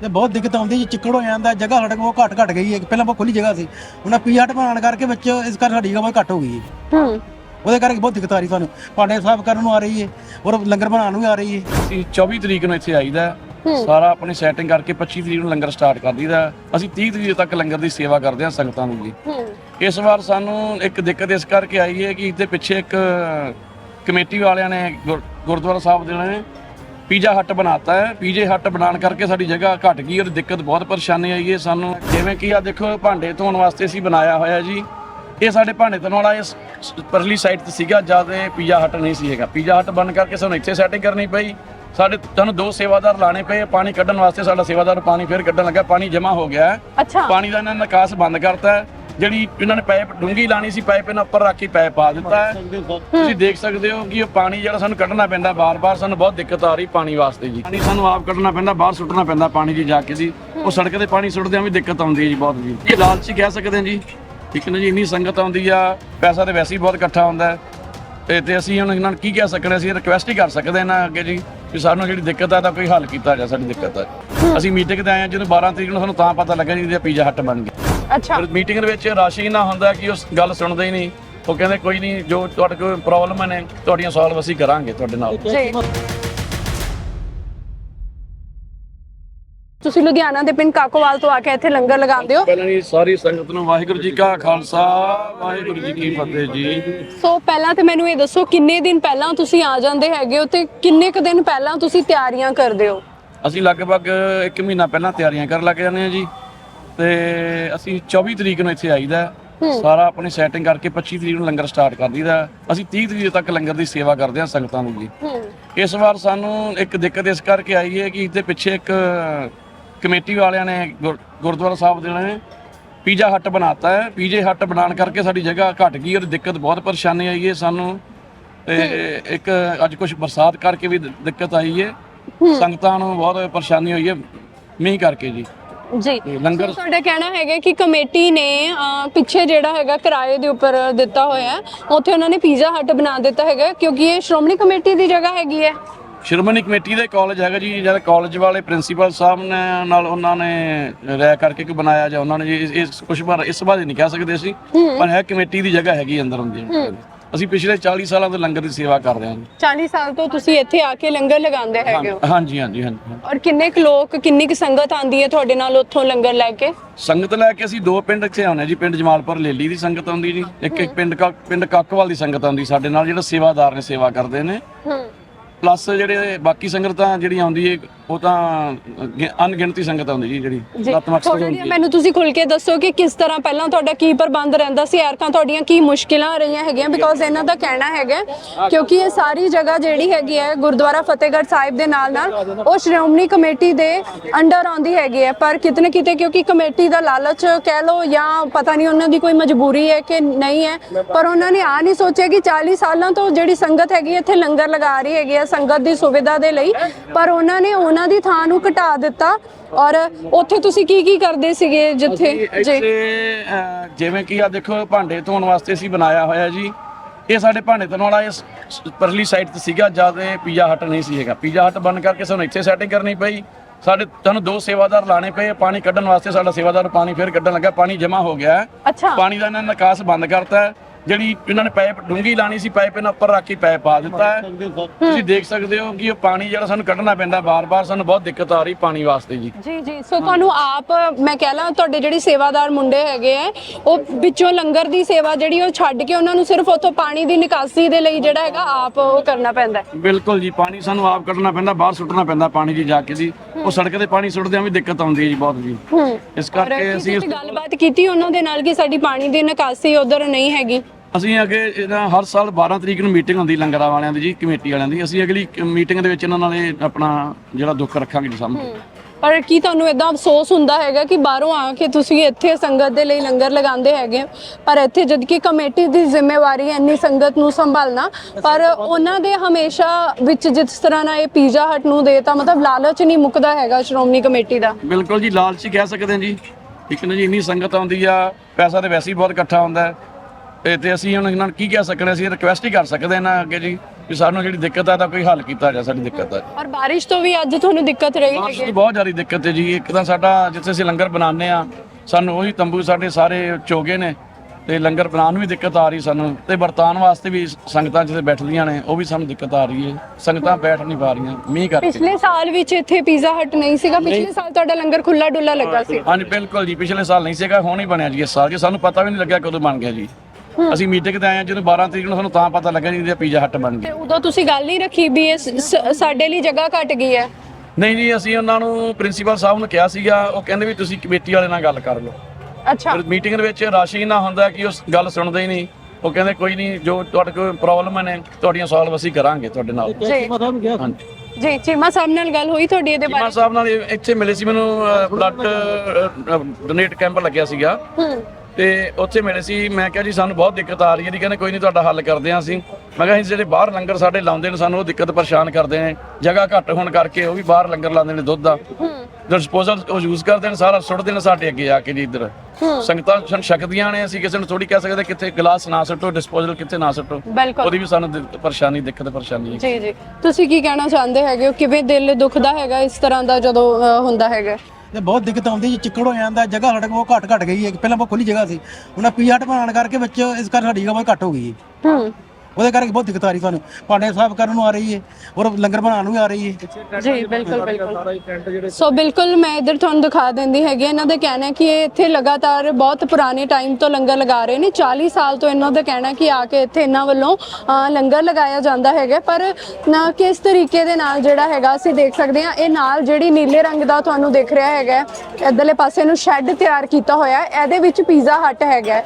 ਤੇ ਬਹੁਤ ਦਿੱਕਤ ਆਉਂਦੀ ਜੀ ਚਿੱਕੜ ਹੋ ਜਾਂਦਾ ਜਗ੍ਹਾ ਸਾਡੇ ਕੋਲ ਘੱਟ ਘੱਟ ਗਈ ਹੈ ਪਹਿਲਾਂ ਬਹੁਤ ਖੁੱਲੀ ਜਗ੍ਹਾ ਸੀ ਹੁਣ ਪੀਜ਼ਾ ਹਟ ਬਣਾਉਣ ਕਰਕੇ ਵਿੱਚ ਇਸ ਕਰਕੇ ਸਾਡੀ ਜਗ੍ਹਾ ਬਹੁਤ ਘੱਟ ਹੋ ਗਈ ਹੈ ਹੂੰ ਉਹਦੇ ਕਰਕੇ ਬਹੁਤ ਦਿੱਕਤ ਆ ਰਹੀ ਸਾਨੂੰ ਭਾਂਡੇ ਸਾਫ਼ ਕਰਨ ਨੂੰ ਆ ਰਹੀ ਹੈ ਔਰ ਲੰਗਰ ਬਣਾਉਣ ਨੂੰ ਵੀ ਆ ਰਹੀ ਹੈ ਅਸੀਂ 24 ਤਰੀਕ ਨੂੰ ਇੱਥੇ ਆਈਦਾ ਹੈ। ਸਾਰਾ ਆਪਣੀ ਸੈਟਿੰਗ ਕਰਕੇ 25 ਤਰੀਕ ਨੂੰ ਲੰਗਰ ਸਟਾਰਟ ਕਰ ਦਈਦਾ। ਅਸੀਂ 30 ਤਰੀਕ ਤੱਕ ਲੰਗਰ ਦੀ ਸੇਵਾ ਕਰਦੇ ਹਾਂ ਸੰਗਤਾਂ ਦੀ ਜੀ ਹੂੰ ਇਸ ਵਾਰ ਸਾਨੂੰ ਇੱਕ ਦਿੱਕਤ ਇਸ ਕਰਕੇ ਆਈ ਹੈ ਕਿ ਇਹਦੇ ਪਿੱਛੇ ਇੱਕ ਕਮੇਟੀ ਵਾਲਿਆਂ ਨੇ ਗੁਰ- ਗੁਰਦੁਆਰਾ ਸਾਹਿਬ ਦੇ ਨੇ ਪੀਜ਼ਾ ਹੱਟ ਬਣਾਤਾ ਹੈ। ਪੀਜ਼ੇ ਹੱਟ ਬਣਾਉਣ ਕਰਕੇ ਸਾਡੀ ਜਗ੍ਹਾ ਘਟ ਗਈ ਔਰ ਦਿੱਕਤ ਬਹੁਤ ਪਰੇਸ਼ਾਨੀ ਆਈ ਹੈ ਸਾਨੂੰ। ਜਿਵੇਂ ਕਿ ਆ ਦੇਖੋ ਭਾਂਡੇ ਧੋਣ ਵਾਸਤੇ ਅਸੀਂ ਬਣਾਇਆ ਹੋਇਆ ਜੀ। ਇਹ ਸਾਡੇ ਭਾਂਡੇ ਧੋਣ ਵਾਲਾ ਇਸ ਪਰਲੀ ਸਾਈਡ ਤੇ ਸੀਗਾ ਜਦ ਇਹ ਪੀਜ਼ਾ ਹੱਟ ਨਹੀਂ ਸੀ ਹੈਗਾ। ਪੀਜ਼ਾ ਹੱਟ ਬਣ ਕਰਕੇ ਸਾਨੂੰ ਇੱਥੇ ਸੈਟਿੰਗ ਕਰਨੀ ਪਈ। ਸਾਡੇ ਤੁਹਾਨੂੰ ਦੋ ਸੇਵਾਦਾਰ ਲਾਣੇ ਪਏ ਪਾਣੀ ਕੱਢਣ ਵਾਸਤੇ ਸਾਡਾ ਸੇਵਾਦਾਰ ਪਾਣੀ ਫੇਰ ਕੱਢਣ ਲੱਗਾ ਪਾਣੀ ਜਮ੍ਹਾਂ ਹੋ ਗਿਆ ਅੱਛਾ। ਪਾਣੀ ਦਾ ਇਹਨਾਂ ਨੇ ਨਿਕਾਸ ਬੰਦ ਕਰਤਾ ਜਿਹੜੀ ਇਹਨਾਂ ਨੇ ਪਾਈਪ ਡੂੰਗੀ ਲਾਣੀ ਸੀ ਪਾਈਪ ਇਹਨਾਂ ਉੱਪਰ ਰੱਖ ਕੇ ਪਾਈਪ ਪਾ ਦਿੱਤਾ ਹੈ। ਤੁਸੀਂ ਦੇਖ ਸਕਦੇ ਹੋ ਕਿ ਇਹ ਪਾਣੀ ਜਿਹੜਾ ਸਾਨੂੰ ਕੱਢਣਾ ਪੈਂਦਾ ਬਾਰ-ਬਾਰ ਸਾਨੂੰ ਬਹੁਤ ਦਿੱਕਤ ਆ ਰਹੀ ਪਾਣੀ ਵਾਸਤੇ ਜੀ। ਪਾਣੀ ਸਾਨੂੰ ਆਪ ਕੱਢਣਾ ਪੈਂਦਾ ਬਾਹਰ ਸੁੱਟਣਾ ਪੈਂਦਾ ਪਾਣੀ ਜੀ ਜਾ ਕੇ ਜੀ। ਉਹ ਸੜਕ ਤੇ ਪਾਣੀ ਸੁੱਟਦਿਆਂ ਵੀ ਦਿੱਕਤ ਆਉਂਦੀ ਹੈ ਜੀ ਬਹੁਤ ਜੀ। ਇਹ ਲਾਲਚੀ ਕਹਿ ਸਕਦੇ ਹਾਂ ਜੀ। ਠੀਕ ਹੈ ਨਾ ਜੀ ਇੰਨੀ ਸੰਗਤ ਆਉਂਦੀ ਆ ਪੈਸਾ ਤੇ ਵੈਸੇ ਹੀ ਬਹੁਤ ਇਕੱਠਾ ਹੁੰਦਾ ਤੇ ਤੇ ਅਸੀਂ ਹੁਣ ਇਹਨਾਂ ਨੂੰ ਕੀ ਕਹਿ ਸਕਦੇ ਅਸੀਂ ਰਿਕੁਐਸਟ ਹੀ ਕਰ ਸਕਦੇ ਹਾਂ ਇਹਨਾਂ ਅੱਗੇ ਜੀ ਵੀ ਸਾਨੂੰ ਜਿਹੜੀ ਦਿੱਕਤ ਆ ਤਾਂ ਕੋਈ ਹੱਲ ਕੀਤਾ ਜਾ ਸਾਡੀ ਦਿੱਕਤ ਆ। ਅਸੀਂ ਮੀਟਿੰਗ ਤੇ ਆਏ ਹਾਂ ਜਦੋਂ 12 ਤਰੀਕ ਨੂੰ ਸਾਨੂੰ ਤਾਂ ਪਤਾ ਲੱਗਾ ਜੀ ਇਹਦਾ ਪੀਜ਼ਾ ਹੱਟ ਬਣ ਗਿਆ। ਅੱਛਾ। ਮੀਟਿੰਗ ਦੇ ਵਿੱਚ ਰਸ਼ ਹੀ ਨਾ ਹੁੰਦਾ ਕਿ ਉਸ ਗੱਲ ਸੁਣਦੇ ਹੀ ਨਹੀਂ। ਉਹ ਕਹਿੰਦੇ ਕੋਈ ਨਹੀਂ ਜੋ ਤੁਹਾਡੇ ਕੋਲ ਪ੍ਰੋਬਲਮ ਨੇ ਤੁਹਾਡੀਆਂ ਸੋਲਵ ਅਸੀਂ ਕਰਾਂਗੇ ਤੁਹਾਡੇ ਨਾਲ। ਜੀ। ਤੁਸੀਂ ਲੁਧਿਆਣਾ ਦੇ ਪਿੰਡ ਕਾਕੋਵਾਲ ਤੋਂ ਆ ਕੇ ਇੱਥੇ ਲੰਗਰ ਲਗਾਉਂਦੇ ਹੋ। ਪਹਿਲਾਂ ਜੀ ਸਾਰੀ ਸੰਗਤ ਨੂੰ ਵਾਹਿਗੁਰੂ ਜੀ ਕਾ ਖਾਲਸਾ ਵਾਹਿਗੁਰੂ ਜੀ ਕੀ ਫਤਿਹ ਜੀ। ਸੋ ਪਹਿਲਾਂ ਤੇ ਮੈਨੂੰ ਇਹ ਦੱਸੋ ਕਿੰਨੇ ਦਿਨ ਪਹਿਲਾਂ ਤੁਸੀਂ ਆ ਜਾਂਦੇ ਹੈਗੇ ਹੋ ਤੇ ਕਿੰਨੇ ਕੁ ਦਿਨ ਪਹਿਲਾਂ ਤੁਸੀਂ ਤਿਆਰੀਆਂ ਕਰਦੇ ਹੋ? ਅਸੀਂ ਲਗਭਗ 1 ਮਹੀਨਾ ਪਹਿਲਾਂ ਤਿਆਰੀਆਂ ਕਰਨ ਲੱਗ ਜਾਂਦੇ ਹਾਂ ਜੀ। ਤੇ ਅਸੀਂ 24 ਤਰੀਕ ਨੂੰ ਇੱਥੇ ਆਈਦਾ। ਸਾਰਾ ਆਪਣੀ ਸੈਟਿੰਗ ਕਰਕੇ 25 ਤਰੀਕ ਨੂੰ ਲੰਗਰ ਸਟਾਰਟ ਕਰ ਦਈਦਾ। ਅਸੀਂ 30 ਤਰੀਕ ਤੱਕ ਲੰਗਰ ਦੀ ਸੇਵਾ ਕਰਦੇ ਹਾਂ ਸੰਗਤਾਂ ਦੀ ਜੀ। ਇਸ ਵਾਰ ਸਾਨੂੰ ਇੱਕ ਦਿੱਕਤ ਇਸ ਕਰਕੇ ਆਈ ਹੈ ਕਿ ਇਹਦੇ ਪਿੱਛੇ ਇੱਕ ਕਮੇਟੀ ਵਾਲਿਆਂ ਨੇ ਗੁਰ- ਗੁਰਦੁਆਰਾ ਸਾਹਿਬ ਦੇ ਨੇ ਪੀਜ਼ਾ ਹੱਟ ਬਣਾਤਾ ਹੈ। ਪੀਜ਼ੇ ਹੱਟ ਬਣਾਉਣ ਕਰਕੇ ਸਾਡੀ ਜਗ੍ਹਾ ਘਟ ਗਈ ਔਰ ਦਿੱਕਤ ਬਹੁਤ ਪਰੇਸ਼ਾਨੀ ਆਈ ਹੈ ਸਾਨੂੰ। ਤੇ ਇੱਕ ਅੱਜ ਕੁਝ ਬਰਸਾਤ ਕਰਕੇ ਵੀ ਦਿੱਕਤ ਆਈ ਹੈ। ਸੰਗਤਾਂ ਨੂੰ ਬਹੁਤ ਪਰੇਸ਼ਾਨੀ ਹੋਈ ਹੈ ਮੀਂਹ ਕਰਕੇ ਜੀ। ਜੀ। ਲੰਗਰ ਤੁਹਾਡਾ ਕਹਿਣਾ ਹੈਗਾ ਕਿ ਕਮੇਟੀ ਨੇ ਅਹ, ਪਿੱਛੇ ਜਿਹੜਾ ਹੈਗਾ ਕਿਰਾਏ ਦੇ ਉੱਪਰ ਦਿੱਤਾ ਹੋਇਆ ਹੈ। ਉੱਥੇ ਉਹਨਾਂ ਨੇ ਪੀਜ਼ਾ ਹੱਟ ਬਣਾ ਦਿੱਤਾ ਹੈਗਾ ਕਿਉਂਕਿ ਇਹ ਸ਼੍ਰੋਮਣੀ ਕਮੇਟੀ ਦੀ ਜਗ੍ਹਾ ਹੈਗੀ ਹੈ। ਸ਼੍ਰੋਮਣੀ ਕਮੇਟੀ ਦੇ ਕਾਲਜ ਹੈਗਾ ਜੀ ਜਦ ਕਾਲਜ ਵਾਲੇ ਪ੍ਰਿੰਸੀਪਲ ਸਾਹਿਬ ਨੇ ਨਾਲ ਉਹਨਾਂ ਨੇ ਰਾਇ ਕਰਕੇ ਕਿ ਬਣਾਇਆ ਜਾਂ ਉਹਨਾਂ ਨੇ ਜੀ ਇਸ- ਇਸ ਕੁਝ ਬਾਰ ਇਸ ਬਾਰੇ ਨਹੀਂ ਕਹਿ ਸਕਦੇ ਅਸੀਂ। ਪਰ ਹੈ ਕਮੇਟੀ ਦੀ ਜਗ੍ਹਾ ਹੈਗੀ ਅੰਦਰ ਹੁੰਦੀ ਹੈ। ਅਸੀਂ ਪਿਛਲੇ 40 ਸਾਲਾਂ ਤੋਂ ਲੰਗਰ ਦੀ ਸੇਵਾ ਕਰ ਰਹੇ ਹਾਂ ਜੀ। 40 ਸਾਲ ਤੋਂ ਤੁਸੀਂ ਇੱਥੇ ਆ ਕੇ ਲੰਗਰ ਲਗਾਉਂਦੇ ਹੈਗੇ ਹੋ? ਹਾਂਜੀ ਹਾਂਜੀ ਹਾਂਜੀ ਔਰ ਕਿੰਨੇ ਕੁ ਲੋਕ ਕਿੰਨੀ ਕੁ ਸੰਗਤ ਆਂਦੀ ਹੈ ਤੁਹਾਡੇ ਨਾਲ ਉੱਥੋਂ ਲੰਗਰ ਲੈ ਕੇ? ਸੰਗਤ ਲੈ ਕੇ ਅਸੀਂ ਦੋ ਪਿੰਡ ਇੱਥੇ ਆਉਂਦੇ ਹਾਂ ਜੀ ਪਿੰਡ ਜਮਾਲਪੁਰ ਲੇਲੀ ਦੀ ਸੰਗਤ ਆਉਂਦੀ ਜੀ ਇੱਕ ਇੱਕ ਪਿੰਡ ਕਾ ਪਿੰਡ ਕੱਕਵਾਲ ਦੀ ਸੰਗਤ ਆਉਂਦੀ ਸਾਡੇ ਨਾਲ ਜਿਹੜਾ ਸੇਵਾਦਾਰ ਨੇ ਸੇਵਾ ਕਰਦੇ ਨੇ। ਹੂੰ। ਪਲੱਸ ਜਿਹੜੇ ਬਾਕੀ ਸੰਗਤਾਂ ਜਿਹੜੀਆਂ ਆਉਂਦੀ ਹੈ ਉਹ ਤਾਂ ਅਣਗਿਣਤੀ ਸੰਗਤ ਆਉਂਦੀ ਜੀ ਜਿਹੜੀ ਜਿਹਾ ਹੈ ਮੈਨੂੰ ਤੁਸੀਂ ਖੁੱਲ ਕੇ ਦੱਸੋ ਕਿ ਕਿਸ ਤਰ੍ਹਾਂ ਪਹਿਲਾਂ ਤੁਹਾਡਾ ਕੀ ਪ੍ਰਬੰਧ ਰਹਿੰਦਾ ਸੀ ਐਰਕਾਂ ਤੁਹਾਡੀਆਂ ਕੀ ਮੁਸ਼ਕਿਲਾਂ ਆ ਰਹੀਆਂ ਹੈਗੀਆਂ? ਬਿਕੋਜ਼ ਇਹਨਾਂ ਦਾ ਕਹਿਣਾ ਹੈਗਾ ਕਿਉਂਕਿ ਇਹ ਸਾਰੀ ਜਗ੍ਹਾ ਜਿਹੜੀ ਹੈਗੀ ਹੈ ਗੁਰਦੁਆਰਾ ਫਤਿਹਗੜ੍ਹ ਸਾਹਿਬ ਦੇ ਨਾਲ ਨਾਲ ਉਹ ਸ਼੍ਰੋਮਣੀ ਕਮੇਟੀ ਦੇ ਅੰਡਰ ਆਉਂਦੀ ਹੈਗੀ ਹੈ। ਪਰ ਕਿਤਨੇ ਕਿਤੇ ਕਿਉਂਕਿ ਕਮੇਟੀ ਦਾ ਲਾਲਚ ਕਹਿ ਲਓ ਜਾਂ ਪਤਾ ਨਹੀਂ ਉਹਨਾਂ ਦੀ ਕੋਈ ਮਜਬੂਰੀ ਹੈ ਕਿ ਨਹੀਂ ਹੈ ਪਰ ਉਹਨਾਂ ਨੇ ਆ ਨਹੀਂ ਸੋਚਿਆ ਕਿ 40 ਸਾਲਾਂ ਤੋਂ ਜਿਹੜੀ ਸੰਗਤ ਹੈਗੀ ਇੱਥੇ ਲੰਗਰ ਲਗਾ ਰਹੀ ਹੈਗੀ ਹੈ ਸੰਗਤ ਦੀ ਸੁਵਿਧਾ ਦੇ ਲਈ ਪਰ ਉਹਨਾਂ ਨੇ ਉਹਨਾਂ ਦੀ ਥਾਂ ਨੂੰ ਘਟਾ ਦਿੱਤਾ ਔਰ ਉੱਥੇ ਤੁਸੀਂ ਕੀ ਕੀ ਕਰਦੇ ਸੀਗੇ ਜਿੱਥੇ? ਅਹ, ਜਿਵੇਂ ਕਿ ਆ ਦੇਖੋ ਭਾਂਡੇ ਧੋਣ ਵਾਸਤੇ ਅਸੀਂ ਬਣਾਇਆ ਹੋਇਆ ਜੀ। ਇਹ ਸਾਡੇ ਭਾਂਡੇ ਧੋਣ ਵਾਲਾ ਇਸ ਪਰਲੀ ਸਾਈਡ ਤੇ ਸੀਗਾ ਜਦ ਇਹ ਪੀਜ਼ਾ ਹੱਟ ਨਹੀਂ ਸੀ ਹੈਗਾ। ਪੀਜ਼ਾ ਹੱਟ ਬਣ ਕਰਕੇ ਸਾਨੂੰ ਇੱਥੇ ਸੈਟਿੰਗ ਕਰਨੀ ਪਈ। ਸਾਡੇ ਤੁਹਾਨੂੰ ਦੋ ਸੇਵਾਦਾਰ ਲਾਣੇ ਪਏ ਪਾਣੀ ਕੱਢਣ ਵਾਸਤੇ ਸਾਡਾ ਸੇਵਾਦਾਰ ਪਾਣੀ ਫੇਰ ਕੱਢਣ ਲੱਗਾ। ਪਾਣੀ ਜਮ੍ਹਾਂ ਹੋ ਗਿਆ। ਪਾਣੀ ਦਾ ਇਹਨਾਂ ਨੇ ਨਿਕਾਸ ਬੰਦ ਕਰਤਾ। ਜਿਹੜੀ ਇਹਨਾਂ ਨੇ ਪਾਈਪ ਡੂੰਗੀ ਲਾਣੀ ਸੀ ਪਾਈਪ ਇਹਨਾਂ ਉੱਪਰ ਰੱਖ ਕੇ ਪਾਈਪ ਪਾ ਦਿੱਤਾ ਹੈ। ਤੁਸੀਂ ਦੇਖ ਸਕਦੇ ਹੋ ਕਿ ਉਹ ਪਾਣੀ ਜਿਹੜਾ ਸਾਨੂੰ ਕੱਢਣਾ ਪੈਂਦਾ ਬਾਰ-ਬਾਰ ਸਾਨੂੰ ਬਹੁਤ ਦਿੱਕਤ ਆ ਰਹੀ ਪਾਣੀ ਵਾਸਤੇ ਜੀ। ਜੀ ਜੀ। ਸੋ ਤੁਹਾਨੂੰ ਆਪ ਮੈਂ ਕਹਿ ਲਾਂ ਤੁਹਾਡੇ ਜਿਹੜੀ ਸੇਵਾਦਾਰ ਮੁੰਡੇ ਹੈਗੇ ਆ ਉਹ ਵਿੱਚੋਂ ਲੰਗਰ ਦੀ ਸੇਵਾ ਜਿਹੜੀ ਉਹ ਛੱਡ ਕੇ ਉਹਨਾਂ ਨੂੰ ਸਿਰਫ ਉੱਥੋਂ ਪਾਣੀ ਦੀ ਨਿਕਾਸੀ ਦੇ ਲਈ ਜਿਹੜਾ ਹੈਗਾ ਆਪ ਉਹ ਕਰਨਾ ਪੈਂਦਾ। ਬਿਲਕੁਲ ਜੀ ਪਾਣੀ ਸਾਨੂੰ ਆਪ ਕੱਢਣਾ ਪੈਂਦਾ ਬਾਹਰ ਸੁੱਟਣਾ ਪੈਂਦਾ ਪਾਣੀ ਜੀ ਜਾ ਕੇ ਜੀ। ਉਹ ਸੜਕ ਤੇ ਪਾਣੀ ਸੁੱਟਦਿਆਂ ਵੀ ਦਿੱਕਤ ਆਉਂਦੀ ਹੈ ਜੀ ਬਹੁਤ ਜੀ। ਹੂੰ ਇਸ ਕਰਕੇ ਅਸੀਂ ਗੱਲਬਾਤ ਕੀਤੀ ਉਹਨਾਂ ਦੇ ਨਾਲ ਕਿ ਸਾਡੀ ਪਾਣੀ ਦੀ ਨਿਕਾਸੀ ਉਧਰ ਨਹੀਂ ਹੈਗੀ। ਅਸੀਂ ਅੱਗੇ ਇਹਦਾ ਹਰ ਸਾਲ 12 ਤਰੀਕ ਨੂੰ ਮੀਟਿੰਗ ਹੁੰਦੀ ਲੰਗਰਾਂ ਵਾਲਿਆਂ ਦੀ ਜੀ ਕਮੇਟੀ ਵਾਲਿਆਂ ਦੀ। ਅਸੀਂ ਅਗਲੀ ਮੀਟਿੰਗ ਦੇ ਵਿੱਚ ਇਹਨਾਂ ਨਾਲ ਇਹ ਆਪਣਾ ਜਿਹੜਾ ਦੁੱਖ ਰੱਖਾਂਗੇ ਜੀ ਸਾਹਮਣੇ। ਪਰ ਕੀ ਤੁਹਾਨੂੰ ਇਦਾਂ ਅਫਸੋਸ ਹੁੰਦਾ ਹੈਗਾ ਕਿ ਬਾਹਰੋਂ ਆ ਕੇ ਤੁਸੀਂ ਇੱਥੇ ਸੰਗਤ ਦੇ ਲਈ ਲੰਗਰ ਲਗਾਉਂਦੇ ਹੈਗੇ ਪਰ ਇੱਥੇ ਜਦ ਕਿ ਕਮੇਟੀ ਦੀ ਜ਼ਿੰਮੇਵਾਰੀ ਹੈ ਇੰਨੀ ਸੰਗਤ ਨੂੰ ਸੰਭਾਲਣਾ। ਪਰ ਉਹਨਾਂ ਦੇ ਹਮੇਸ਼ਾ ਵਿੱਚ ਜਿਸ ਤਰ੍ਹਾਂ ਨਾਲ ਇਹ ਪੀਜ਼ਾ ਹਟ ਨੂੰ ਦੇਤਾ ਮਤਲਬ ਲਾਲਚ ਨਹੀਂ ਮੁੱਕਦਾ ਹੈਗਾ ਸ਼੍ਰੋਮਣੀ ਕਮੇਟੀ ਦਾ? ਬਿਲਕੁਲ ਜੀ ਲਾਲਚੀ ਕਹਿ ਸਕਦੇ ਹਾਂ ਜੀ। ਠੀਕ ਹੈ ਨਾ ਜੀ ਇੰਨੀ ਸੰਗਤ ਆਉਂਦੀ ਆ ਪੈਸਾ ਤੇ ਵੈਸੇ ਹੀ ਬਹੁਤ ਇਕੱਠਾ ਹੁੰਦਾ ਹੈ। ਤੇ ਤੇ ਅਸੀਂ ਹੁਣ ਇਹਨਾਂ ਨੂੰ ਕੀ ਕਹਿ ਸਕਦੇ? ਅਸੀਂ ਰਿਕੁਐਸਟ ਹੀ ਕਰ ਸਕਦੇ ਹਾਂ ਨਾ ਅੱਗੇ ਜੀ ਵੀ ਸਾਨੂੰ ਜਿਹੜੀ ਦਿੱਕਤ ਆ ਦਾ ਕੋਈ ਹੱਲ ਕੀਤਾ ਜਾ ਸਾਡੀ ਦਿੱਕਤ ਦਾ ਔਰ ਬਾਰਿਸ਼ ਤੋਂ ਵੀ ਅੱਜ ਤੁਹਾਨੂੰ ਦਿੱਕਤ ਰਹੀ ਬਾਰਿਸ਼ ਹੈਗੀ। ਦੀ ਬਹੁਤ ਜ਼ਿਆਦਾ ਦਿੱਕਤ ਹੈ ਜੀ। ਇੱਕ ਤਾਂ ਸਾਡਾ ਜਿੱਥੇ ਅਸੀਂ ਲੰਗਰ ਬਣਾਉਂਦੇ ਆ ਸਾਨੂੰ ਉਹੀ ਤੰਬੂ ਸਾਡੇ ਸਾਰੇ ਚੋਗੇ ਨੇ ਤੇ ਲੰਗਰ ਬਣਾਉਣ ਨੂੰ ਵੀ ਦਿੱਕਤ ਆ ਰਹੀ ਸਾਨੂੰ। ਤੇ ਵਰਤਾਨ ਵਾਸਤੇ ਵੀ ਸੰਗਤਾਂ ਜਿੱਥੇ ਬੈਠਦੀਆਂ ਨੇ ਉਹ ਵੀ ਸਾਨੂੰ ਦਿੱਕਤ ਆ ਰਹੀ ਹੈ। ਸੰਗਤਾਂ ਬੈਠ ਨਹੀਂ ਪਾ ਰਹੀਆਂ ਮੀਂਹ ਕਰਕੇ। ਪਿਛਲੇ ਸਾਲ ਵਿੱਚ ਇੱਥੇ ਪੀਜ਼ਾ ਹਟ ਨਹੀਂ ਸੀਗਾ। ਪਿਛਲੇ ਸਾਲ ਤੁਹਾਡਾ ਲੰਗਰ ਖੁੱਲਾ ਡੁੱਲਾ ਲੱਗਾ ਸੀ। ਹਾਂਜੀ ਬਿਲਕੁਲ ਜੀ। ਪਿਛਲੇ ਸਾਲ ਨਹੀਂ ਸੀਗਾ ਹੁਣ ਹੀ ਬਣਿਆ ਜੀ ਇਸ ਸਾਲ। ਜੀ ਸਾਨੂੰ ਪਤਾ ਵੀ ਨਹੀਂ ਲੱਗਿਆ ਕਦੋਂ ਬਣ ਗਿਆ ਜੀ। ਅਸੀਂ ਮੀਟਿੰਗ ਤੇ ਆਏ ਆ ਜਦੋਂ 12 ਤਰੀਕ ਨੂੰ ਸਾਨੂੰ ਤਾਂ ਪਤਾ ਲੱਗਾ ਜੀ ਇਹ ਪੀਜ਼ਾ ਹੱਟ ਬਣ ਗਿਆ। ਉਦੋਂ ਤੁਸੀਂ ਗੱਲ ਨਹੀਂ ਰੱਖੀ ਵੀ ਇਹ ਸ- ਸ- ਸਾਡੇ ਲਈ ਜਗ੍ਹਾ ਘਟ ਗਈ ਹੈ? ਨਹੀਂ ਜੀ ਅਸੀਂ ਉਹਨਾਂ ਨੂੰ ਪ੍ਰਿੰਸੀਪਲ ਸਾਹਿਬ ਨੂੰ ਕਿਹਾ ਸੀਗਾ ਉਹ ਕਹਿੰਦੇ ਵੀ ਤੁਸੀਂ ਕਮੇਟੀ ਵਾਲੇ ਨਾਲ ਗੱਲ ਕਰ ਲਓ। ਅੱਛਾ। ਫਿਰ ਮੀਟਿੰਗ ਦੇ ਵਿੱਚ ਰਸ਼ ਹੀ ਨਾ ਹੁੰਦਾ ਕਿ ਉਸ ਗੱਲ ਸੁਣਦੇ ਹੀ ਨਹੀਂ। ਉਹ ਕਹਿੰਦੇ ਕੋਈ ਨਹੀਂ ਜੋ ਤੁਹਾਡੇ ਕੋਲ ਪ੍ਰੋਬਲਮ ਨੇ ਤੁਹਾਡੀਆਂ ਸੋਲਵ ਅਸੀਂ ਕਰਾਂਗੇ ਤੁਹਾਡੇ ਨਾਲ। ਜੀ ਗਿਆ ਹਾਂਜੀ। ਜੀ ਚੀਮਾ ਸਾਹਿਬ ਨਾਲ ਗੱਲ ਹੋਈ ਤੁਹਾਡੀ ਇਹਦੇ ਚੀਮਾ ਬਾਰੇ? ਸਾਹਿਬ ਨਾਲ ਇਹ- ਇੱਥੇ ਮਿਲੇ ਸੀ ਮੈਨੂੰ ਬਲੱਡ ਡੋਨੇਟ ਕੈਂਪ ਲੱਗਿਆ ਸੀਗਾ। ਹੂੰ। ਤੇ ਉੱਥੇ ਮਿਲੇ ਸੀ ਮੈਂ ਕਿਹਾ ਜੀ ਸਾਨੂੰ ਬਹੁਤ ਦਿੱਕਤ ਆ ਰਹੀ ਹੈ ਜੀ। ਕਹਿੰਦੇ ਕੋਈ ਨਹੀਂ ਤੁਹਾਡਾ ਹੱਲ ਕਰਦੇ ਹਾਂ ਅਸੀਂ। ਮੈਂ ਕਿਹਾ ਅਸੀਂ ਜਿਹੜੇ ਬਾਹਰ ਲੰਗਰ ਸਾਡੇ ਲਾਉਂਦੇ ਨੇ ਸਾਨੂੰ ਉਹ ਦਿੱਕਤ ਪਰੇਸ਼ਾਨ ਕਰਦੇ ਨੇ। ਜਗ੍ਹਾ ਘੱਟ ਹੋਣ ਕਰਕੇ ਉਹ ਵੀ ਬਾਹਰ ਲੰਗਰ ਲਾਉਂਦੇ ਨੇ ਦੁੱਧ ਦਾ। ਹੂੰ। ਡਿਸਪੋਜ਼ਲ ਉਹ ਯੂਜ਼ ਕਰਦੇ ਨੇ ਸਾਰਾ ਸੁੱਟਦੇ ਨੇ ਸਾਡੇ ਅੱਗੇ ਆ ਕੇ ਜੀ ਇੱਧਰ। ਸੰਗਤਾਂ ਸਾਨੂੰ ਛਕਦੀਆਂ ਨੇ ਅਸੀਂ ਕਿਸੇ ਨੂੰ ਥੋੜੀ ਕਹਿ ਸਕਦੇ ਕਿੱਥੇ ਗਲਾਸ ਨਾ ਸੁੱਟੋ ਡਿਸਪੋਜ਼ਲ ਕਿੱਥੇ ਨਾ ਸੁੱਟੋ। ਉਹਦੀ ਵੀ ਸਾਨੂੰ ਪਰੇਸ਼ਾਨੀ ਦਿੱਕਤ ਪਰੇਸ਼ਾਨੀ ਹੈ। ਜੀ ਜੀ। ਤੁਸੀਂ ਕੀ ਕਹਿਣਾ ਚਾਹੁੰਦੇ ਹੈਗੇ ਹੋ? ਕਿਵੇਂ ਦਿਲ ਦੁਖਦਾ ਹੈਗਾ ਇਸ ਤਰ੍ਹਾਂ ਦਾ ਜਦੋਂ ਹੁੰਦਾ ਹੈਗਾ? ਤੇ ਬਹੁਤ ਦਿੱਕਤ ਆਉਂਦੀ ਜੀ, ਚਿੱਕੜ ਹੋ ਜਾਂਦਾ, ਜਗ੍ਹਾ ਸਾਡੇ ਕੋਲ ਘੱਟ ਘੱਟ ਗਈ ਹੈ, ਪਹਿਲਾਂ ਬਹੁਤ ਖੁੱਲੀ ਜਗ੍ਹਾ ਸੀ। ਹੁਣ ਪੀਜ਼ਾ ਹਟ ਬਣਾਉਣ ਕਰਕੇ ਵਿੱਚ ਇਸ ਕਰ ਸਾਡੀ ਜਗ੍ਹਾ ਬਹੁਤ ਘੱਟ ਹੋ ਗਈ ਹੈ ਹੂੰ। ਉਹਦੇ ਕਰਕੇ ਬਹੁਤ ਦਿੱਕਤ ਆ ਰਹੀ ਸਾਨੂੰ। ਭਾਂਡੇ ਸਾਫ਼ ਕਰਨ ਨੂੰ ਆ ਰਹੀ ਹੈ ਔਰ ਲੰਗਰ ਬਣਾਉਣ ਨੂੰ ਵੀ ਆ ਰਹੀ ਹੈ ਜੀ ਬਿਲਕੁਲ ਬਿਲਕੁਲ। ਸੋ ਬਿਲਕੁਲ ਮੈਂ ਇੱਧਰ ਤੁਹਾਨੂੰ ਦਿਖਾ ਦਿੰਦੀ ਹੈਗੀ। ਇਹਨਾਂ ਦਾ ਕਹਿਣਾ ਹੈ ਕਿ ਇਹ ਇੱਥੇ ਲਗਾਤਾਰ ਬਹੁਤ ਪੁਰਾਣੇ ਟਾਈਮ ਤੋਂ ਲੰਗਰ ਲਗਾ ਰਹੇ ਨੇ। 40 ਸਾਲ ਤੋਂ ਇਹਨਾਂ ਦਾ ਕਹਿਣਾ ਹੈ ਕਿ ਆ ਕੇ ਇੱਥੇ ਇਹਨਾਂ ਵੱਲੋਂ ਅ, ਲੰਗਰ ਲਗਾਇਆ ਜਾਂਦਾ ਹੈਗਾ ਪਰ ਨਾ ਕਿਸ ਤਰੀਕੇ ਦੇ ਨਾਲ ਜਿਹੜਾ ਹੈਗਾ ਅਸੀਂ ਦੇਖ ਸਕਦੇ ਹਾਂ ਇਹ ਨਾਲ ਜਿਹੜੀ ਨੀਲੇ ਰੰਗ ਦਾ ਤੁਹਾਨੂੰ ਦਿਖ ਰਿਹਾ ਹੈਗਾ ਇਧਰਲੇ ਪਾਸੇ ਨੂੰ ਸ਼ੈੱਡ ਤਿਆਰ ਕੀਤਾ ਹੋਇਆ ਹੈ। ਇਹਦੇ ਵਿੱਚ ਪੀਜ਼ਾ ਹਟ ਹੈਗਾ ਹੈ।